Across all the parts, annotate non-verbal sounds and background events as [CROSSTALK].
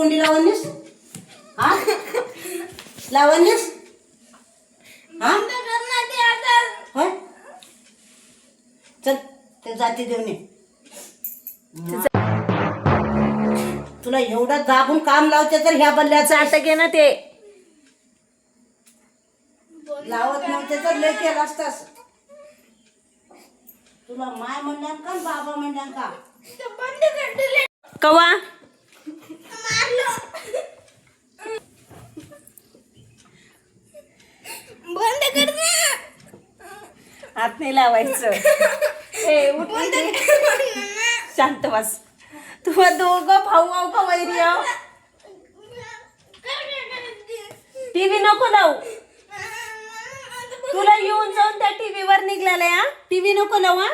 तोंडी लावणीस हा? लावणीस हा? होय? चल ते जाते देवने तुला एवढं दाबून काम लावते तर ह्या बल्ल्याचं आता घे ना ते. लावत नव्हते तर लय केलं असतास. तुला माय म्हणल्यान का बाबा म्हणल्यान का? कवा बंद कर ना हात नाही लावायचं. [LAUGHS] ए इथे. [LAUGHS] शांत बस. तू दोघं भाऊ आहो का वैरी टीव्ही नको लावू. तुला येऊन जाऊन त्या टीव्ही वर निघलेला या टीव्ही नको लावू हा?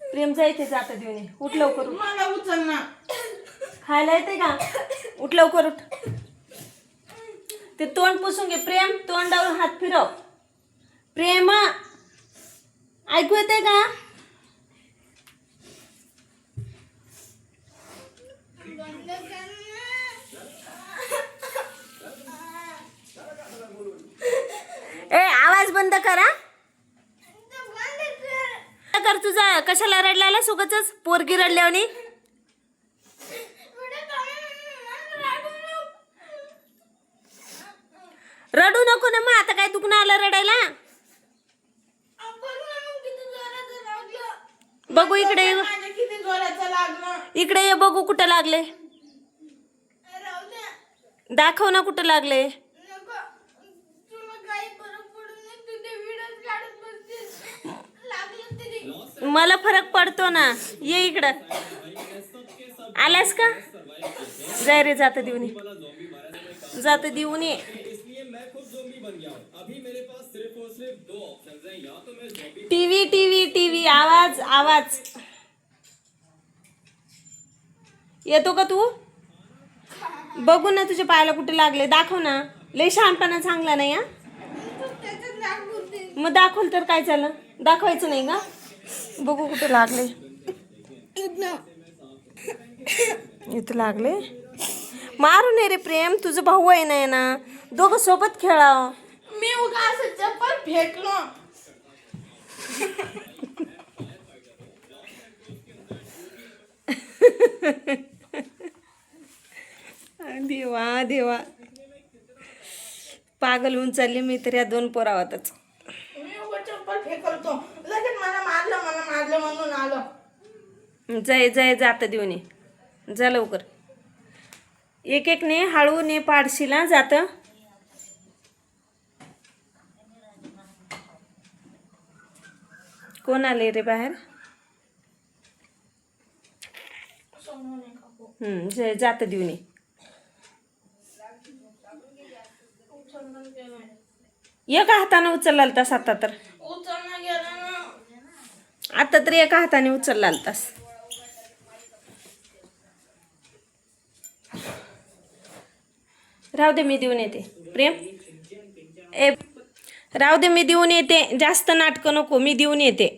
प्रेम जायचे जाता देऊन ये. उठ लवकर उठ. मला उचल ना. खायला येते का? उठ लवकर उठ. ते तोंड पुसून घे. प्रेम तोंडावर हात फिरव. प्रेम ऐकू येते का? ए आवाज बंद करा. कर. तुझा. कशाला रडला सुगच पोरगी रडल्यावानी. रडू नको ना मग आता काय दुखणं आलं रडायला? बघू इकडे ये. इकडे ये बघू कुठं लागले. दाखव ना कुठं लागले. मला फरक पडतो ना. ये इकडं. आलास का? जाय रे जात देऊन ये. जात देऊन ये. टीवी टीवी टीवी आवाज आवाज। येतो का तू? बघू ना तुझ्या पायाला कुठे लागले. दाखव ना. लय शहाणपणा चांगला नाही हा? मग दाखवल तर काय झालं? दाखवायचं नाही का? बघू कुठे लागले. इथं लागले. मारू नये रे प्रेम. तुझं भाऊ आहे ना. दोघं सोबत खेळाव. मी उगा असं चप्पल फेकलो. देवा देवा. पागल होऊन चालली मी तर या दोन पोरावातच. मी उगा चप्पल फेकलतो. लगेच मला मारलं मला मारलं म्हणून आलं. जाय जाय जात देऊन ये. जा लवकर. एक एक ने हळू ने पाडशीला जात. कोण आले रे बाहेर? जात देऊन ये. एका हाताने उचलला तास आता तर. आता तर एका हाताने उचलला तास. राहू दे मी देऊन येते. प्रेम? ए राहू दे मी देऊन येते. जास्त नाटकं नको मी देऊन येते.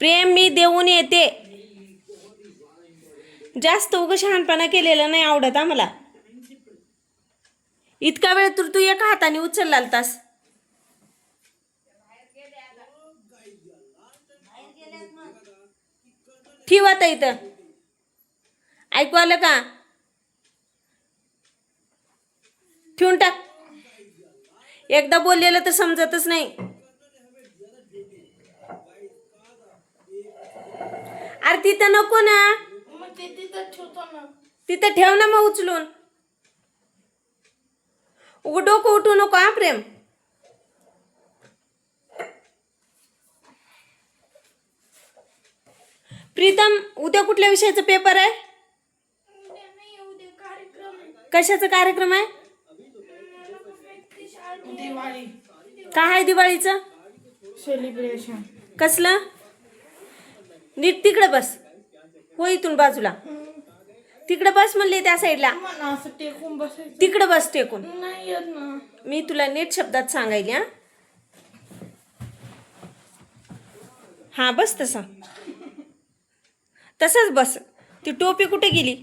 प्रेम मी देऊन येते. जास्त उग शहाणपणा केलेला नाही आवडत आम्हाला इतका वेळ तर तू एका हाताने उचलला तास. ठेवा आता इथं. ऐकू आलं का? ठेवून टाक. एकदा बोललेलं तर समजतच नाही. अरे तिथं नको ना. तिथं ठेव ना मग उचलून. उग डोकं उठू नको हा प्रेम. प्रीतम उद्या कुठल्या विषयाचा पेपर आहे. कशाचा कार्यक्रम आहे? दिवाळी. काय आहे दिवाळीचं? सेलिब्रेशन कसलं? नीट तिकडे बस. हो इथून बाजूला. तिकडे बस म्हणले त्या साईडला. टेकून बसायचं? तिकडे बस टेकून. नाही येत ना. मी तुला नीट शब्दात सांगायली हा. हा बस तसा. तसंच बस. ती टोपी कुठे गेली?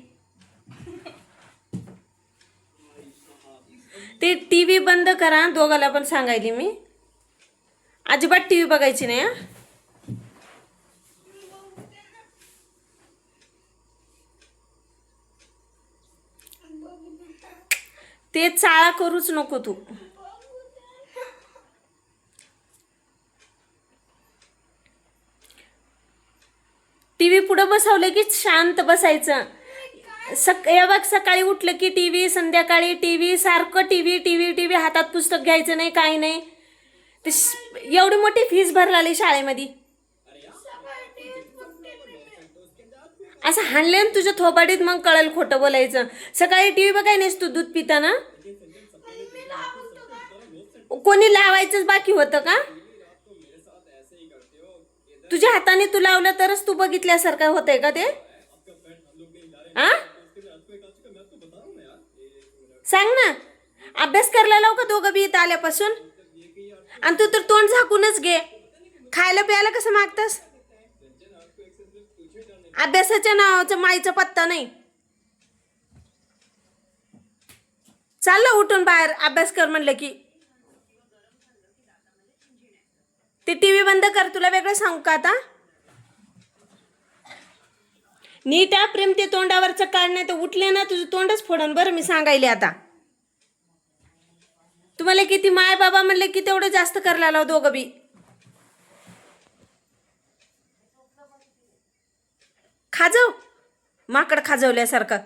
ते टी व्ही बंद करा दोघाला पण सांगायली मी. अजिबात टी व्ही बघायची नाही हा. ते चाळा करूच नको तू. टी व्ही पुढं बसवलं की शांत बसायचं. सक हे बघ सकाळी उठलं की टी व्ही संध्याकाळी टी व्ही सारखं T V T V T V हातात पुस्तक घ्यायचं नाही काही नाही. ते एवढी मोठी फीज भरलाली शाळेमध्ये. असं हाणले ना तुझ्या थोबाडीत मग कळेल खोटं बोलायचं. सकाळी टी व्ही बघाय नाहीस तू दूध पिताना? कोणी लावायचंच बाकी होतं का? तुझ्या हाताने तू लावलं तरच तू बघितल्यासारखं होतंय का ते? सांग ना. अभ्यास करायला लाव का दोघं बी इथं आल्यापासून? आणि तू तर तोंड झाकूनच घे. खायला प्यायला कसं मागतास? अभ्यासाच्या नावाचं माईचा पत्ता नाही. चाललं उठून बाहेर. अभ्यास कर म्हणलं की. ते टी व्ही बंद कर. तुला वेगळं सांगू का आता? नीट प्रेम ते तोंडावरचं काढ नाही तर उठले ना तुझं तोंडच फोडन. बरं मी सांगायले आता. तुम्हाला किती माय बाबा म्हणले की तेवढं जास्त करायला लाव हो दोघं बी. खाजव. माकड खाजवल्यासारखं.